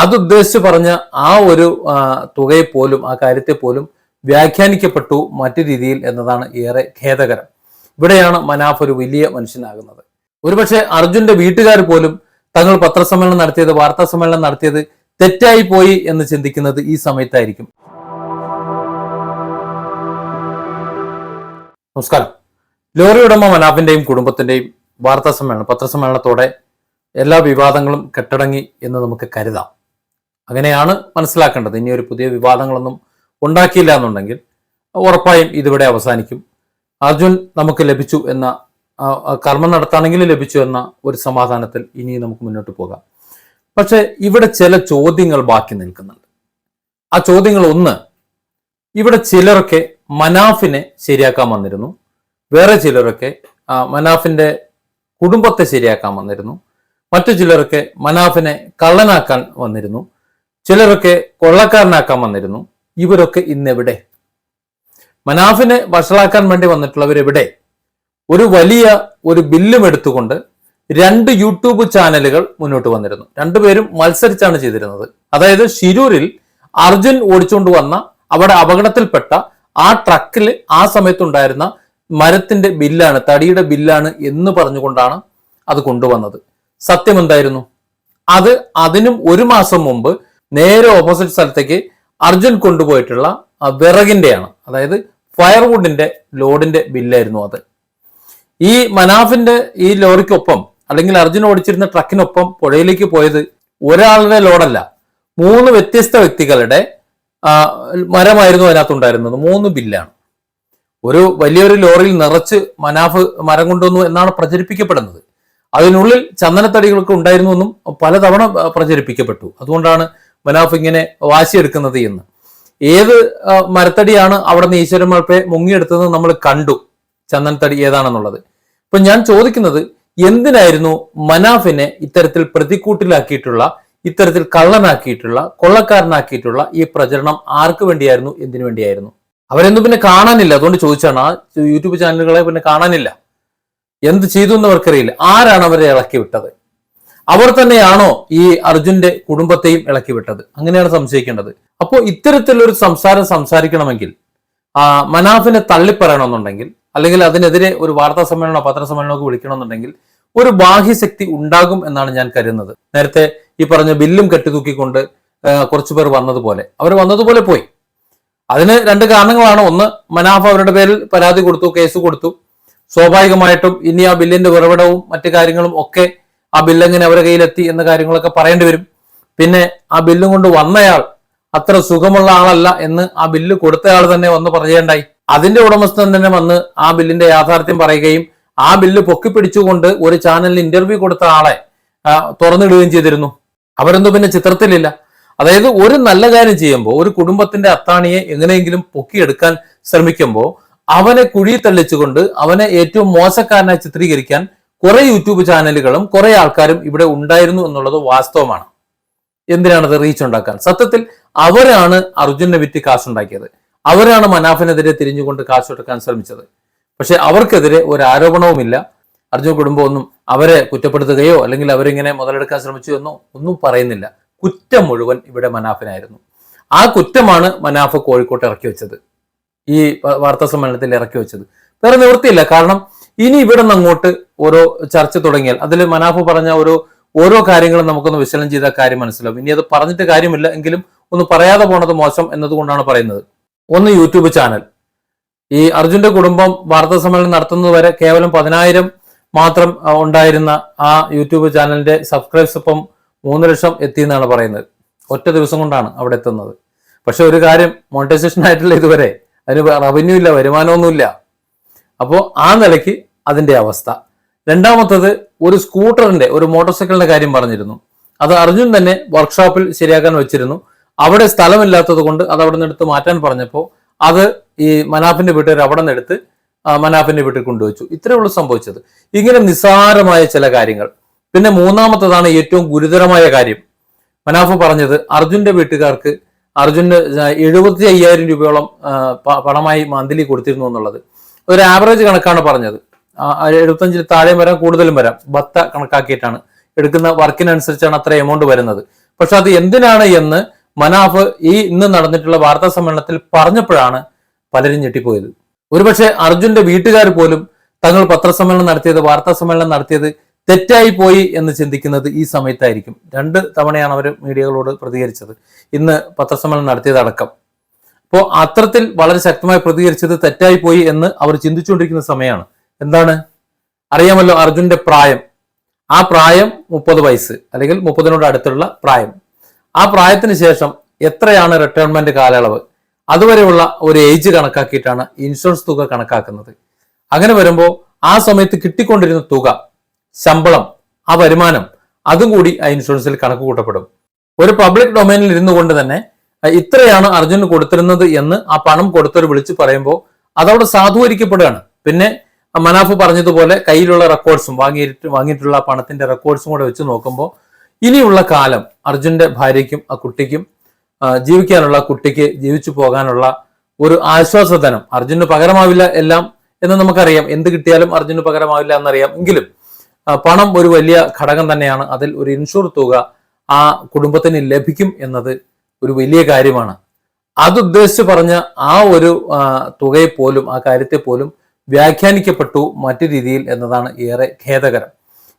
അത് ഉദ്ദേശിച്ച് പറഞ്ഞ ആ ഒരു തുകയെ പോലും ആ കാര്യത്തെ പോലും വ്യാഖ്യാനിക്കപ്പെട്ടു മറ്റു രീതിയിൽ എന്നതാണ് ഏറെ ഖേദകരം. ഇവിടെയാണ് മനാഫ് ഒരു വലിയ മനുഷ്യനാകുന്നത്. ഒരുപക്ഷെ അർജുന്റെ വീട്ടുകാർ പോലും തങ്ങൾ പത്രസമ്മേളനം നടത്തിയത് വാർത്താ സമ്മേളനം നടത്തിയത് തെറ്റായി പോയി എന്ന് ചിന്തിക്കുന്നത് ഈ സമയത്തായിരിക്കും. നമസ്കാരം. ലോറി ഉടമ മനാഫിന്റെയും കുടുംബത്തിന്റെയും വാർത്താ സമ്മേളനം പത്രസമ്മേളനത്തോടെ എല്ലാ വിവാദങ്ങളും കെട്ടടങ്ങി എന്ന് നമുക്ക് കരുതാം. അങ്ങനെയാണ് മനസ്സിലാക്കേണ്ടത്. ഇനി ഒരു പുതിയ വിവാദങ്ങളൊന്നും ഉണ്ടാക്കിയില്ല എന്നുണ്ടെങ്കിൽ ഉറപ്പായും ഇതിവിടെ അവസാനിക്കും. അർജുൻ നമുക്ക് ലഭിച്ചു എന്ന കർമ്മം നടത്താണെങ്കിൽ ലഭിച്ചു എന്ന ഒരു സമാധാനത്തിൽ ഇനി നമുക്ക് മുന്നോട്ട് പോകാം. പക്ഷെ ഇവിടെ ചില ചോദ്യങ്ങൾ ബാക്കി നിൽക്കുന്നുണ്ട്. ആ ചോദ്യങ്ങൾ ഒന്ന് ഇവിടെ ചിലരൊക്കെ മനാഫിനെ ശരിയാക്കാൻ വന്നിരുന്നു. വേറെ ചിലരൊക്കെ മനാഫിന്റെ കുടുംബത്തെ ശരിയാക്കാൻ വന്നിരുന്നു. മറ്റു ചിലരൊക്കെ മനാഫിനെ കള്ളനാക്കാൻ വന്നിരുന്നു. ചിലരൊക്കെ കൊള്ളക്കാരനാക്കാൻ വന്നിരുന്നു. ഇവരൊക്കെ ഇന്നെവിടെ? മനാഫിനെ വഷളാക്കാൻ വേണ്ടി വന്നിട്ടുള്ളവരെവിടെ? ഒരു വലിയ ഒരു ബില്ലും എടുത്തുകൊണ്ട് രണ്ട് യൂട്യൂബ് ചാനലുകൾ മുന്നോട്ട് വന്നിരുന്നു. രണ്ടുപേരും മത്സരിച്ചാണ് ചെയ്തിരുന്നത്. അതായത് ഷിരൂരിൽ അർജുൻ ഓടിച്ചുകൊണ്ട് വന്ന അവിടെ അപകടത്തിൽപ്പെട്ട ആ ട്രക്കിൽ ആ സമയത്തുണ്ടായിരുന്ന മരത്തിന്റെ ബില്ലാണ് തടിയുടെ ബില്ലാണ് എന്ന് പറഞ്ഞുകൊണ്ടാണ് അത് കൊണ്ടുവന്നത്. സത്യം എന്തായിരുന്നു അത് അതിനും ഒരു മാസം മുമ്പ് നേരെ ഓപ്പോസിറ്റ് സ്ഥലത്തേക്ക് അർജുൻ കൊണ്ടുപോയിട്ടുള്ള ആ വിറകിന്റെയാണ്. അതായത് ഫയർവുഡിന്റെ ലോഡിന്റെ ബില്ലായിരുന്നു അത്. ഈ മനാഫിന്റെ ഈ ലോറിക്കൊപ്പം അല്ലെങ്കിൽ അർജുൻ ഓടിച്ചിരുന്ന ട്രക്കിനൊപ്പം പുഴയിലേക്ക് പോയത് ഒരാളുടെ ലോഡല്ല. മൂന്ന് വ്യത്യസ്ത വ്യക്തികളുടെ മരമായിരുന്നു അതിനകത്തുണ്ടായിരുന്നത്. മൂന്ന് ബില്ലാണ്. ഒരു വലിയൊരു ലോറിയിൽ നിറച്ച് മനാഫ് മരം കൊണ്ടുവന്നു എന്നാണ് പ്രചരിപ്പിക്കപ്പെടുന്നത്. അതിനുള്ളിൽ ചന്ദനത്തടികളൊക്കെ ഉണ്ടായിരുന്നു എന്നും പലതവണ പ്രചരിപ്പിക്കപ്പെട്ടു. അതുകൊണ്ടാണ് മനാഫ് ഇങ്ങനെ വാശിയെടുക്കുന്നത് എന്ന്. ഏത് മരത്തടിയാണ് അവിടെ നിന്ന് ഈശ്വരൻ മഴപ്പെ മുങ്ങിയെടുത്തത് നമ്മൾ കണ്ടു. ചന്ദനത്തടി ഏതാണെന്നുള്ളത്. ഇപ്പൊ ഞാൻ ചോദിക്കുന്നത് എന്തിനായിരുന്നു മനാഫിനെ ഇത്തരത്തിൽ പ്രതിക്കൂട്ടിലാക്കിയിട്ടുള്ള ഇത്തരത്തിൽ കള്ളനാക്കിയിട്ടുള്ള കൊള്ളക്കാരനാക്കിയിട്ടുള്ള ഈ പ്രചരണം ആർക്ക് വേണ്ടിയായിരുന്നു എന്തിനു വേണ്ടിയായിരുന്നു? അവരെന്തും പിന്നെ കാണാനില്ല. അതുകൊണ്ട് ചോദിച്ചാണ്. ആ യൂട്യൂബ് ചാനലുകളെ പിന്നെ കാണാനില്ല. എന്ത് ചെയ്തു എന്ന് അവർക്കറിയില്ല. ആരാണ് അവരെ ഇളക്കി വിട്ടത് അവർ തന്നെയാണോ ഈ അർജുന്റെ കുടുംബത്തെയും ഇളക്കി വിട്ടത് അങ്ങനെയാണ് സംശയിക്കേണ്ടത്. അപ്പോൾ ഇത്തരത്തിലൊരു സംസാരം സംസാരിക്കണമെങ്കിൽ മനാഫിനെ തള്ളിപ്പറയണമെന്നുണ്ടെങ്കിൽ അല്ലെങ്കിൽ അതിനെതിരെ ഒരു വാർത്താ സമ്മേളനമോ പത്രസമ്മേളനമോ ഒക്കെ വിളിക്കണമെന്നുണ്ടെങ്കിൽ ഒരു ബാഹ്യശക്തി ഉണ്ടാകും എന്നാണ് ഞാൻ കരുതുന്നത്. നേരത്തെ ഈ പറഞ്ഞ ബില്ലും കെട്ടിത്തൂക്കിക്കൊണ്ട് ആ, കുറച്ചു പേർ വന്നതുപോലെ. അവർ വന്നതുപോലെ പോയി. അതിന് രണ്ട് കാരണങ്ങളാണ്. ഒന്ന് മനാഫ് അവരുടെ പേരിൽ പരാതി കൊടുത്തു കേസ് കൊടുത്തു. സ്വാഭാവികമായിട്ടും ഇനി ആ ബില്ലിന്റെ ഉറവിടവും മറ്റു കാര്യങ്ങളും ഒക്കെ ആ ബില്ല് എങ്ങനെ അവരുടെ കയ്യിലെത്തി എന്ന കാര്യങ്ങളൊക്കെ പറയേണ്ടി വരും. പിന്നെ ആ ബില്ലും കൊണ്ട് വന്നയാൾ അത്ര സുഖമുള്ള ആളല്ല എന്ന് ആ ബില്ല് കൊടുത്തയാൾ തന്നെ വന്ന് പറയേണ്ടായി. അതിന്റെ ഉടമസ്ഥൻ തന്നെ വന്ന് ആ ബില്ലിന്റെ യാഥാർത്ഥ്യം പറയുകയും ആ ബില്ല് പൊക്കിപ്പിടിച്ചുകൊണ്ട് ഒരു ചാനലിൽ ഇന്റർവ്യൂ കൊടുത്ത ആളെ തുറന്നിടുകയും ചെയ്തിരുന്നു. അവരൊന്നും പിന്നെ ചിത്രത്തിലില്ല. അതായത് ഒരു നല്ല കാര്യം ചെയ്യുമ്പോൾ ഒരു കുടുംബത്തിന്റെ അത്താണിയെ എങ്ങനെയെങ്കിലും പൊക്കിയെടുക്കാൻ ശ്രമിക്കുമ്പോൾ അവനെ കുഴി തള്ളിച്ചുകൊണ്ട് അവനെ ഏറ്റവും മോശക്കാരനായി ചിത്രീകരിക്കാൻ കുറെ യൂട്യൂബ് ചാനലുകളും കുറെ ആൾക്കാരും ഇവിടെ ഉണ്ടായിരുന്നു എന്നുള്ളത് വാസ്തവമാണ്. എന്തിനാണത് റീച്ച് ഉണ്ടാക്കാൻ? സത്യത്തിൽ അവരാണ് അർജുനെ വിറ്റ് കാശുണ്ടാക്കിയത് അവരാണ് മനാഫിനെതിരെ തിരിഞ്ഞുകൊണ്ട് കാശുണ്ടാക്കാൻ ശ്രമിച്ചത്. പക്ഷെ അവർക്കെതിരെ ഒരു ആരോപണവുമില്ല. അർജുൻ കുടുംബം ഒന്നും അവരെ കുറ്റപ്പെടുത്തുകയോ അല്ലെങ്കിൽ അവരിങ്ങനെ മുതലെടുക്കാൻ ശ്രമിച്ചു എന്നോ ഒന്നും പറയുന്നില്ല. കുറ്റം മുഴുവൻ ഇവിടെ മനാഫിനായിരുന്നു. ആ കുറ്റമാണ് മനാഫ് കോഴിക്കോട്ട് ഇറക്കി വെച്ചത്. ഈ വാർത്താ സമ്മേളനത്തിൽ ഇറക്കി വെച്ചത്. വേറെ നിവൃത്തിയില്ല. കാരണം ഇനി ഇവിടെ നിന്ന് അങ്ങോട്ട് ഓരോ ചർച്ച തുടങ്ങിയാൽ അതിൽ മനാഫ് പറഞ്ഞ ഓരോ ഓരോ കാര്യങ്ങളും നമുക്കൊന്ന് വിശകലനം ചെയ്ത കാര്യം മനസ്സിലാവും. ഇനി അത് പറഞ്ഞിട്ട് കാര്യമില്ല എങ്കിലും ഒന്ന് പറയാതെ പോണത് മോശം എന്നതുകൊണ്ടാണ് പറയുന്നത്. ഒന്ന് യൂട്യൂബ് ചാനൽ. ഈ അർജുന്റെ കുടുംബം വാർത്താ സമ്മേളനം നടത്തുന്നത് വരെ കേവലം പതിനായിരം മാത്രം ഉണ്ടായിരുന്ന ആ യൂട്യൂബ് ചാനലിന്റെ സബ്സ്ക്രൈബ്സ് ഇപ്പം മൂന്ന് ലക്ഷം എത്തി എന്നാണ് പറയുന്നത്. ഒറ്റ ദിവസം കൊണ്ടാണ് അവിടെ എത്തുന്നത്. പക്ഷെ ഒരു കാര്യം മോണിറ്റൈസേഷൻ ആയിട്ടുള്ള ഇതുവരെ അതിന് റവന്യൂ ഇല്ല വരുമാനമൊന്നുമില്ല. അപ്പോൾ ആ നിലയ്ക്ക് അതിന്റെ അവസ്ഥ. രണ്ടാമത്തത് ഒരു സ്കൂട്ടറിന്റെ ഒരു മോട്ടോർ സൈക്കിളിന്റെ കാര്യം പറഞ്ഞിരുന്നു. അത് അർജുൻ തന്നെ വർക്ക്ഷോപ്പിൽ ശരിയാക്കാൻ വെച്ചിരുന്നു. അവിടെ സ്ഥലമില്ലാത്തത് കൊണ്ട് അത് അവിടെ നിന്ന് എടുത്ത് മാറ്റാൻ പറഞ്ഞപ്പോൾ അത് ഈ മനാഫിന്റെ വീട്ടുകാർ അവിടെ നിന്ന് എടുത്ത് മനാഫിന്റെ വീട്ടിൽ കൊണ്ടുവച്ചു. ഇത്രയേ ഉള്ളൂ സംഭവിച്ചത്. ഇങ്ങനെ നിസ്സാരമായ ചില കാര്യങ്ങൾ. പിന്നെ മൂന്നാമത്തതാണ് ഏറ്റവും ഗുരുതരമായ കാര്യം. മനാഫ് പറഞ്ഞത് അർജുന്റെ വീട്ടുകാർക്ക് അർജുന് എഴുപത്തി അയ്യായിരം രൂപയോളം പണമായി മന്ത്ലി കൊടുത്തിരുന്നു എന്നുള്ളത്. ഒരു ആവറേജ് കണക്കാണ് പറഞ്ഞത്. എഴുപത്തഞ്ചിൽ താഴെയും വരാം കൂടുതലും വരാം. ബത്ത കണക്കാക്കിയിട്ടാണ്. എടുക്കുന്ന വർക്കിനനുസരിച്ചാണ് അത്ര എമൗണ്ട് വരുന്നത്. പക്ഷെ അത് എന്തിനാണ് എന്ന് മനാഫ് ഈ ഇന്ന് നടന്നിട്ടുള്ള വാർത്താ സമ്മേളനത്തിൽ പറഞ്ഞപ്പോഴാണ് പലരും ഞെട്ടിപ്പോയത്. ഒരുപക്ഷെ അർജുന്റെ വീട്ടുകാർ പോലും തങ്ങൾ പത്രസമ്മേളനം നടത്തിയത് വാർത്താ സമ്മേളനം നടത്തിയത് തെറ്റായി പോയി എന്ന് ചിന്തിക്കുന്നത് ഈ സമയത്തായിരിക്കും. രണ്ട് തവണയാണ് അവർ മീഡിയകളോട് പ്രതികരിച്ചത്. ഇന്ന് പത്രസമ്മേളനം നടത്തിയതടക്കം. അപ്പോൾ അത്തരത്തിൽ വളരെ ശക്തമായി പ്രതികരിച്ചത് തെറ്റായി പോയി എന്ന് അവർ ചിന്തിച്ചുകൊണ്ടിരിക്കുന്ന സമയമാണ്. എന്താണ്? അറിയാമല്ലോ അർജുന്റെ പ്രായം. ആ പ്രായം മുപ്പത് വയസ്സ് അല്ലെങ്കിൽ മുപ്പതിനോട് അടുത്തുള്ള പ്രായം. ആ പ്രായത്തിന് ശേഷം എത്രയാണ് റിട്ടയർമെന്റ് കാലയളവ്? അതുവരെയുള്ള ഒരു ഏജ് കണക്കാക്കിയിട്ടാണ് ഇൻഷുറൻസ് തുക കണക്കാക്കുന്നത്. അങ്ങനെ വരുമ്പോൾ ആ സമയത്ത് കിട്ടിക്കൊണ്ടിരുന്ന തുക ശമ്പളം ആ വരുമാനം അതും കൂടി ആ ഇൻഷുറൻസിൽ കണക്ക് കൂട്ടപ്പെടും. ഒരു പബ്ലിക് ഡൊമൈനിൽ ഇരുന്നു കൊണ്ട് തന്നെ ഇത്രയാണ് അർജുന് കൊടുത്തിരുന്നത് എന്ന് ആ പണം കൊടുത്തവർ വിളിച്ചു പറയുമ്പോൾ അതവിടെ സാധൂകരിക്കപ്പെടുകയാണ്. പിന്നെ മനാഫ് പറഞ്ഞതുപോലെ കയ്യിലുള്ള റെക്കോർഡ്സും വാങ്ങിയിട്ട് വാങ്ങിയിട്ടുള്ള പണത്തിന്റെ റെക്കോർഡ്സും കൂടെ വെച്ച് നോക്കുമ്പോൾ ഇനിയുള്ള കാലം അർജുന്റെ ഭാര്യയ്ക്കും ആ കുട്ടിക്കും ജീവിക്കാനുള്ള കുട്ടിക്ക് ജീവിച്ചു പോകാനുള്ള ഒരു ആശ്വാസധനം. അർജുന് പകരമാവില്ല എല്ലാം എന്ന് നമുക്കറിയാം. എന്ത് കിട്ടിയാലും അർജുന് പകരമാവില്ല എന്നറിയാം. എങ്കിലും പണം ഒരു വലിയ ഘടകം തന്നെയാണ്. അതിൽ ഒരു ഇൻഷുർ തുക ആ കുടുംബത്തിന് ലഭിക്കും എന്നത് ഒരു വലിയ കാര്യമാണ്. അത് ഉദ്ദേശിച്ച് പറഞ്ഞ ആ ഒരു തുകയെ പോലും ആ കാര്യത്തെ പോലും വ്യാഖ്യാനിക്കപ്പെട്ടു മറ്റു രീതിയിൽ എന്നതാണ് ഏറെ ഖേദകരം.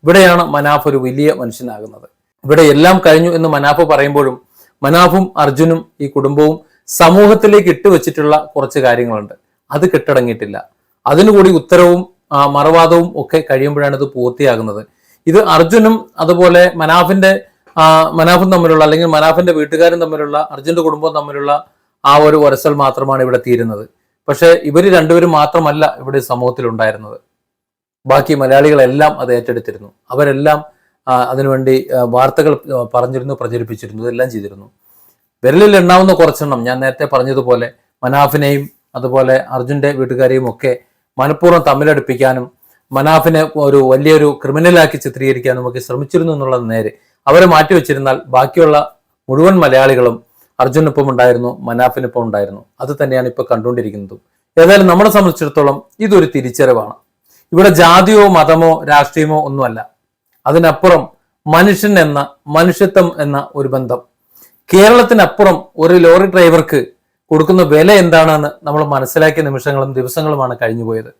ഇവിടെയാണ് മനാഫ് ഒരു വലിയ മനുഷ്യനാകുന്നത്. ഇവിടെ എല്ലാം കഴിഞ്ഞു എന്ന് മനാഫ് പറയുമ്പോഴും മനാഫും അർജുനും ഈ കുടുംബവും സമൂഹത്തിലേക്ക് ഇട്ടുവെച്ചിട്ടുള്ള കുറച്ച് കാര്യങ്ങളുണ്ട്. അത് കെട്ടടങ്ങിയിട്ടില്ല. അതിനുകൂടി ഉത്തരവും മറവാദവും ഒക്കെ കഴിയുമ്പോഴാണ് ഇത് പൂർത്തിയാകുന്നത്. ഇത് അർജുനും അതുപോലെ മനാഫിന്റെ മനാഫും തമ്മിലുള്ള അല്ലെങ്കിൽ മനാഫിന്റെ വീട്ടുകാരും തമ്മിലുള്ള അർജുന്റെ കുടുംബവും തമ്മിലുള്ള ആ ഒരു ഒരസൽ മാത്രമാണ് ഇവിടെ തീരുന്നത്. പക്ഷെ ഇവർ രണ്ടുപേരും മാത്രമല്ല ഇവിടെ സമൂഹത്തിൽ ഉണ്ടായിരുന്നത് ബാക്കി മലയാളികളെല്ലാം അത് ഏറ്റെടുത്തിരുന്നു. അവരെല്ലാം അതിനുവേണ്ടി വാർത്തകൾ പറഞ്ഞിരുന്നു പ്രചരിപ്പിച്ചിരുന്നു ഇതെല്ലാം ചെയ്തിരുന്നു. വിരലിൽ എണ്ണാവുന്ന കുറച്ചെണ്ണം ഞാൻ നേരത്തെ പറഞ്ഞതുപോലെ മനാഫിനെയും അതുപോലെ അർജുന്റെ വീട്ടുകാരെയും ഒക്കെ മനഃപൂർവം തമ്മിലടുപ്പിക്കാനും മനാഫിനെ ഒരു വലിയൊരു ക്രിമിനലാക്കി ചിത്രീകരിക്കാനും ഒക്കെ ശ്രമിച്ചിരുന്നു എന്നുള്ളത് നേരെ. അവരെ മാറ്റിവെച്ചിരുന്നാൽ ബാക്കിയുള്ള മുഴുവൻ മലയാളികളും അർജുനൊപ്പം ഉണ്ടായിരുന്നു മനാഫിനൊപ്പം ഉണ്ടായിരുന്നു. അത് തന്നെയാണ് ഇപ്പൊ കണ്ടുകൊണ്ടിരിക്കുന്നതും. ഏതായാലും നമ്മളെ സംബന്ധിച്ചിടത്തോളം ഇതൊരു തിരിച്ചറിവാണ്. ഇവിടെ ജാതിയോ മതമോ രാഷ്ട്രീയമോ ഒന്നുമല്ല. അതിനപ്പുറം മനുഷ്യൻ എന്ന മനുഷ്യത്വം എന്ന ഒരു ബന്ധം. കേരളത്തിനപ്പുറം ഒരു ലോറി ഡ്രൈവർക്ക് കൊടുക്കുന്ന വില എന്താണെന്ന് നമ്മൾ മനസ്സിലാക്കിയ നിമിഷങ്ങളും ദിവസങ്ങളുമാണ് കഴിഞ്ഞുപോയത്.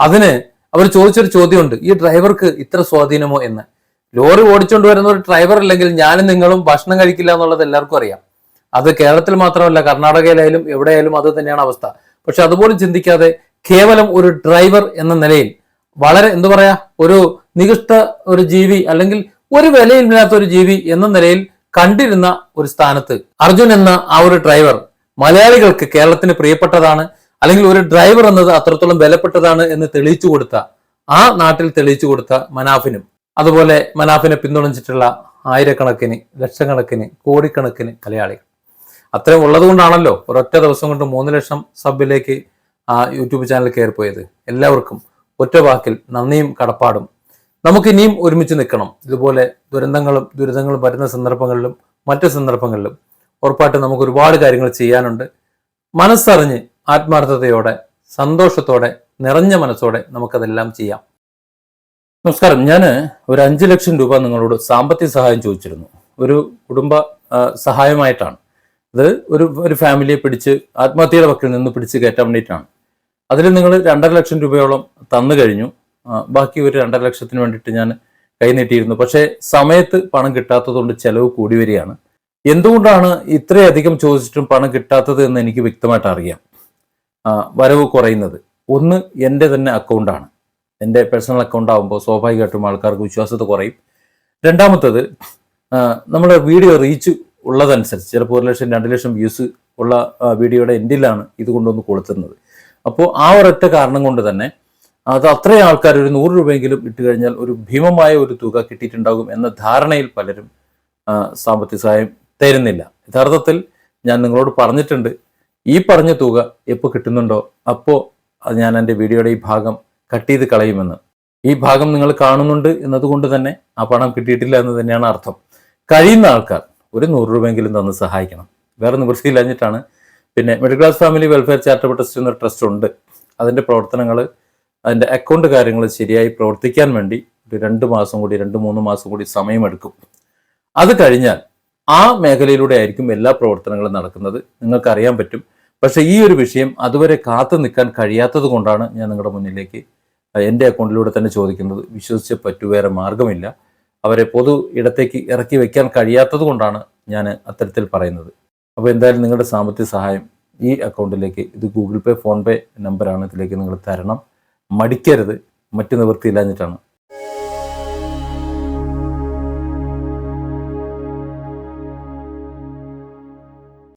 അതിന് അവർ ചോദിച്ചൊരു ചോദ്യമുണ്ട് ഈ ഡ്രൈവർക്ക് ഇത്ര സ്വാധീനമോ? എന്ന്. ലോറി ഓടിച്ചുകൊണ്ട് വരുന്ന ഒരു ഡ്രൈവർ അല്ലെങ്കിൽ ഞാനും നിങ്ങളും ഭക്ഷണം കഴിക്കില്ല എന്നുള്ളത് എല്ലാവർക്കും അറിയാം. അത് കേരളത്തിൽ മാത്രമല്ല കർണാടകയിലായാലും എവിടെയായാലും അത് തന്നെയാണ് അവസ്ഥ. പക്ഷെ അതുപോലും ചിന്തിക്കാതെ കേവലം ഒരു ഡ്രൈവർ എന്ന നിലയിൽ വളരെ എന്താ പറയാ ഒരു നികൃഷ്ട ഒരു ജീവി അല്ലെങ്കിൽ ഒരു വിലയില്ലാത്ത ഒരു ജീവി എന്ന നിലയിൽ കണ്ടിരുന്ന ഒരു സ്ഥാനത്ത് അർജുൻ എന്ന ആ ഒരു ഡ്രൈവർ മലയാളികൾക്ക് കേരളത്തിന് പ്രിയപ്പെട്ടതാണ് അല്ലെങ്കിൽ ഒരു ഡ്രൈവർ എന്നത് അത്രത്തോളം വിലപ്പെട്ടതാണ് എന്ന് തെളിയിച്ചു കൊടുത്ത ആ നാട്ടിൽ തെളിയിച്ചു കൊടുത്ത മനാഫിനും. അതുപോലെ മനാഫിനെ പിന്തുണച്ചിട്ടുള്ള ആയിരക്കണക്കിന് ലക്ഷക്കണക്കിന് കോടിക്കണക്കിന് മലയാളികൾ. അത്രയും ഉള്ളതുകൊണ്ടാണല്ലോ ഒരൊറ്റ ദിവസം കൊണ്ട് മൂന്ന് ലക്ഷം സബിലേക്ക് ആ യൂട്യൂബ് ചാനൽ കയറിപ്പോയത്. എല്ലാവർക്കും ഒറ്റ വാക്കിൽ നന്ദിയും കടപ്പാടും. നമുക്ക് ഇനിയും ഒരുമിച്ച് നിൽക്കണം. ഇതുപോലെ ദുരന്തങ്ങളും ദുരിതങ്ങളും വരുന്ന സന്ദർഭങ്ങളിലും മറ്റു സന്ദർഭങ്ങളിലും ഉറപ്പായിട്ട് നമുക്ക് ഒരുപാട് കാര്യങ്ങൾ ചെയ്യാനുണ്ട്. മനസ്സറിഞ്ഞ് ആത്മാർത്ഥതയോടെ സന്തോഷത്തോടെ നിറഞ്ഞ മനസ്സോടെ നമുക്കതെല്ലാം ചെയ്യാം. നമസ്കാരം. ഞാൻ ഒരു അഞ്ച് ലക്ഷം രൂപ നിങ്ങളോട് സാമ്പത്തിക സഹായം ചോദിച്ചിരുന്നു. ഒരു കുടുംബ സഹായമായിട്ടാണ്. ഇത് ഒരു ഒരു ഫാമിലിയെ പിടിച്ച് ആത്മഹത്യയുടെ പക്കൽ നിന്ന് പിടിച്ച് കയറ്റാൻ വേണ്ടിയിട്ടാണ്. അതിൽ നിങ്ങൾ രണ്ടര ലക്ഷം രൂപയോളം തന്നു കഴിഞ്ഞു. ബാക്കി ഒരു രണ്ടര ലക്ഷത്തിന് വേണ്ടിയിട്ട് ഞാൻ കൈനീട്ടിയിരുന്നു പക്ഷേ സമയത്ത് പണം കിട്ടാത്തതുകൊണ്ട് ചെലവ് കൂടി വരികയാണ്. എന്തുകൊണ്ടാണ് ഇത്രയധികം ചോദിച്ചിട്ടും പണം കിട്ടാത്തത് എന്ന് എനിക്ക് വ്യക്തമായിട്ട് അറിയാം. വരവ് കുറയുന്നത്. ഒന്ന് എന്റെ തന്നെ അക്കൗണ്ടാണ് എന്റെ പേഴ്സണൽ അക്കൗണ്ട് ആകുമ്പോൾ സ്വാഭാവികമായിട്ടും ആൾക്കാർക്ക് വിശ്വാസത കുറയും. രണ്ടാമത്തത് നമ്മുടെ വീഡിയോ റീച്ച് ഉള്ളതനുസരിച്ച് ചിലപ്പോൾ ഒരു ലക്ഷം രണ്ട് ലക്ഷം വ്യൂസ് ഉള്ള വീഡിയോയുടെ എൻഡിലാണ് ഇത് കൊണ്ടുവന്ന് കൊളുത്തുന്നത്. അപ്പോൾ ആ ഒരൊറ്റ കാരണം കൊണ്ട് തന്നെ അത് അത്രയും ആൾക്കാർ ഒരു നൂറ് രൂപയെങ്കിലും ഇട്ട് കഴിഞ്ഞാൽ ഒരു ഭീമമായ ഒരു തുക കിട്ടിയിട്ടുണ്ടാകും എന്ന ധാരണയിൽ പലരും സാമ്പത്തിക സഹായം തരുന്നില്ല. യഥാർത്ഥത്തിൽ ഞാൻ നിങ്ങളോട് പറഞ്ഞിട്ടുണ്ട് ഈ പറഞ്ഞ തുക എപ്പോൾ കിട്ടുന്നുണ്ടോ അപ്പോൾ ഞാൻ എന്റെ വീഡിയോയുടെ ഈ ഭാഗം കട്ട് ചെയ്ത് കളയുമെന്ന്. ഈ ഭാഗം നിങ്ങൾ കാണുന്നുണ്ട് എന്നതുകൊണ്ട് തന്നെ ആ പണം കിട്ടിയിട്ടില്ല എന്ന് തന്നെയാണ് അർത്ഥം. കഴിയുന്ന ആൾക്കാർ ഒരു നൂറ് രൂപയെങ്കിലും തന്ന് സഹായിക്കണം. വേറെ നിവൃത്തിയില്ലാഞ്ഞിട്ടാണ് പിന്നെ middle class family welfare charitable trust എന്നൊരു ട്രസ്റ്റ് ഉണ്ട്. അതിന്റെ പ്രവർത്തനങ്ങൾ അതിന്റെ അക്കൗണ്ട് കാര്യങ്ങൾ ശരിയായി പ്രവർത്തിക്കാൻ വേണ്ടി ഒരു രണ്ട് മാസം കൂടി രണ്ട് മൂന്ന് മാസം കൂടി സമയമെടുക്കും. അത് കഴിഞ്ഞാൽ ആ മേഖലയിലൂടെ ആയിരിക്കും എല്ലാ പ്രവർത്തനങ്ങളും നടക്കുന്നത്. നിങ്ങൾക്ക് അറിയാൻ പറ്റും. പക്ഷേ ഈ ഒരു വിഷയം അതുവരെ കാത്തു നിൽക്കാൻ കഴിയാത്തത് കൊണ്ടാണ് ഞാൻ നിങ്ങളുടെ മുന്നിലേക്ക് എന്റെ അക്കൗണ്ടിലൂടെ തന്നെ ചോദിക്കുന്നത്. വിശ്വസിച്ച് പറ്റു വേറെ മാർഗമില്ല അവരെ പൊതു ഇടത്തേക്ക് ഇറക്കി വയ്ക്കാൻ കഴിയാത്തത് കൊണ്ടാണ് ഞാൻ അത്തരത്തിൽ പറയുന്നത്. അപ്പോൾ എന്തായാലും നിങ്ങളുടെ സാമ്പത്തിക സഹായം ഈ അക്കൗണ്ടിലേക്ക് ഇത് ഗൂഗിൾ പേ ഫോൺ പേ നമ്പറാണ് ഇതിലേക്ക് നിങ്ങൾ തരണം. മടിക്കരുത്. മറ്റു നിവൃത്തിയില്ലാഞ്ഞിട്ടാണ്.